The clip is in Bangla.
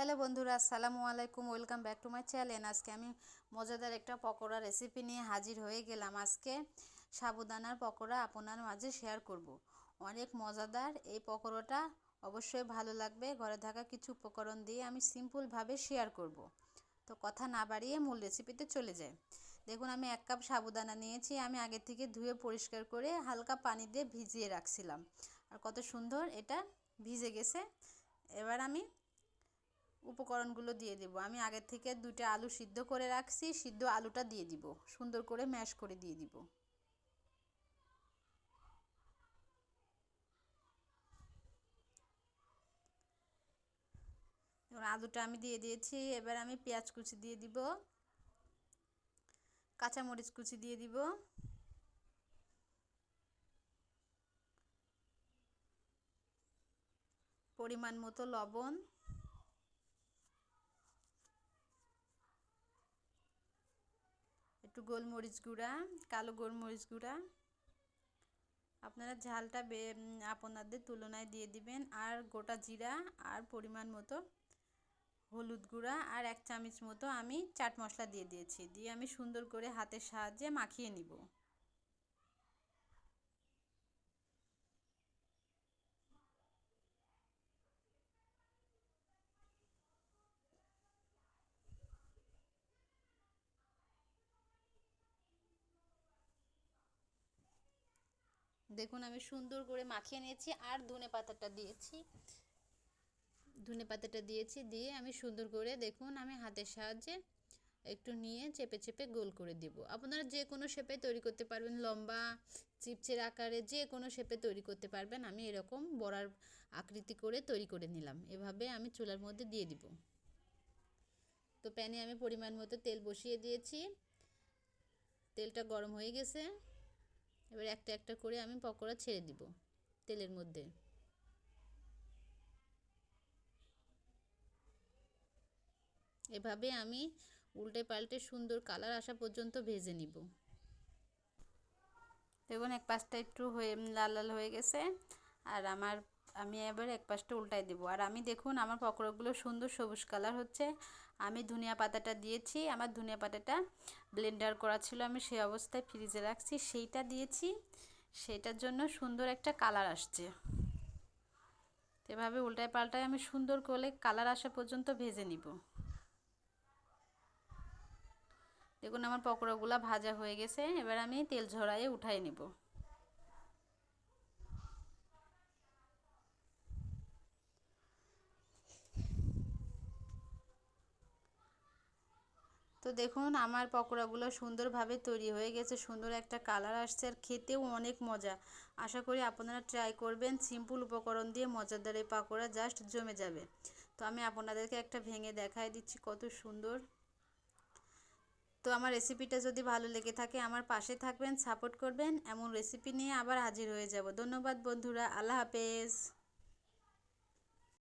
হ্যালো বন্ধুরা, আসসালামু আলাইকুম, welcome back to my channel. আজকে আমি মজাদার একটা পকোড়া রেসিপি নিয়ে হাজির হয়ে গেলাম। আজকে সাবুদানার পকোড়া আপনার মাঝে শেয়ার করব। অনেক মজাদার, এই পকোড়াটা অবশ্যই ভালো লাগবে। ঘরে থাকা কিছু উপকরণ দিয়ে আমি সিম্পলভাবে শেয়ার করব। তো কথা না বাড়িয়ে মূল রেসিপিতে চলে যায় দেখুন, আমি এক কাপ সাবুদানা নিয়েছি। আমি আগে থেকে ধুয়ে পরিষ্কার করে হালকা পানি দিয়ে ভিজিয়ে রাখছিলাম। আর কত সুন্দর এটা ভিজে গেছে। এবার আমি উপকরণগুলো দিয়ে দেবো। আমি আগের থেকে দুটো আলু সিদ্ধ করে রাখছি, সিদ্ধ আলুটা দিয়ে দিব। সুন্দর করে ম্যাশ করে দিয়ে দিব। আলুটা আমি দিয়ে দিয়েছি। এবার আমি পেঁয়াজ কুচি দিয়ে দিব। কাঁচামরিচ কুচি দিয়ে দিব। পরিমাণ মতো লবণ। একটু গোলমরিচ গুঁড়া, কালো গোলমরিচ গুঁড়া। আপনারা ঝালটা আপনাদের তুলনায় দিয়ে দিবেন। আর গোটা জিরা আর পরিমাণ মতো হলুদ গুঁড়া আর এক চামচ মতো আমি চাট মশলা দিয়ে দিয়েছি। দিয়ে আমি সুন্দর করে হাতের সাহায্যে মাখিয়ে নিব। দেখুন, আমি সুন্দর করে মাখিয়ে নিয়েছি আর ধনে পাতাটা দিয়েছি। ধনে পাতাটা দিয়েছি, দিয়ে আমি সুন্দর করে দেখুন, আমি হাতের সাহায্যে একটু নিয়ে চেপে চেপে গোল করে দেব। আপনারা যে কোনো শেপে তৈরি করতে পারবেন, লম্বা, চিপচের আকারে যে কোনো শেপে তৈরি করতে পারবেন। আমি এরকম বড়ার আকৃতি করে তৈরি করে নিলাম। এভাবে আমি চুলার মধ্যে দিয়ে দিব। তো প্যানে আমি পরিমাণ মতো তেল বসিয়ে দিয়েছি। তেলটা গরম হয়ে গেছে। এবার একটা একটা করে আমি পকোড়া ছেড়ে দিব তেলের মধ্যে। এভাবে আমি উল্টে পাল্টে সুন্দর কালার আসা পর্যন্ত ভেজে নিব। দেখুন, এক পাশটা একটু হয়ে, লাল লাল হয়ে গেছে, আর আমার আমি এবার এক পাশটা উল্টাই দেবো। আর আমি দেখুন, আমার পকোড়াগুলো সুন্দর সবুজ কালার হচ্ছে। আমি ধনিয়া পাতাটা দিয়েছি, আমার ধনিয়া পাতাটা ব্লেন্ডার করা ছিল, আমি সেই অবস্থায় ফ্রিজে রাখছি। সেইটা দিয়েছি, সেটার জন্য সুন্দর একটা কালার আসছে। এভাবে উল্টায় পাল্টায় আমি সুন্দর করে কালার আসা পর্যন্ত ভেজে নিব। দেখুন, আমার পকোড়াগুলো ভাজা হয়ে গেছে। এবার আমি তেল ঝরাইয়ে উঠাই নেব। তো দেখুন, আমার পকোড়াগুলো সুন্দরভাবে তৈরি হয়ে গেছে, সুন্দর একটা কালার আসছে আর খেতেও অনেক মজা। আশা করি আপনারা ট্রাই করবেন সিম্পল উপকরণ দিয়ে মজাদার এই পাকোড়া জাস্ট জমে যাবে। তো আমি আপনাদেরকে একটা ভেঙে দেখাই দিচ্ছি কত সুন্দর। তো আমার রেসিপিটা যদি ভালো লেগে থাকে, আমার পাশে থাকবেন সাপোর্ট করবেন। এমন রেসিপি নিয়ে আবার হাজির হয়ে যাব। ধন্যবাদ বন্ধুরা, আল্লাহ হাফেজ।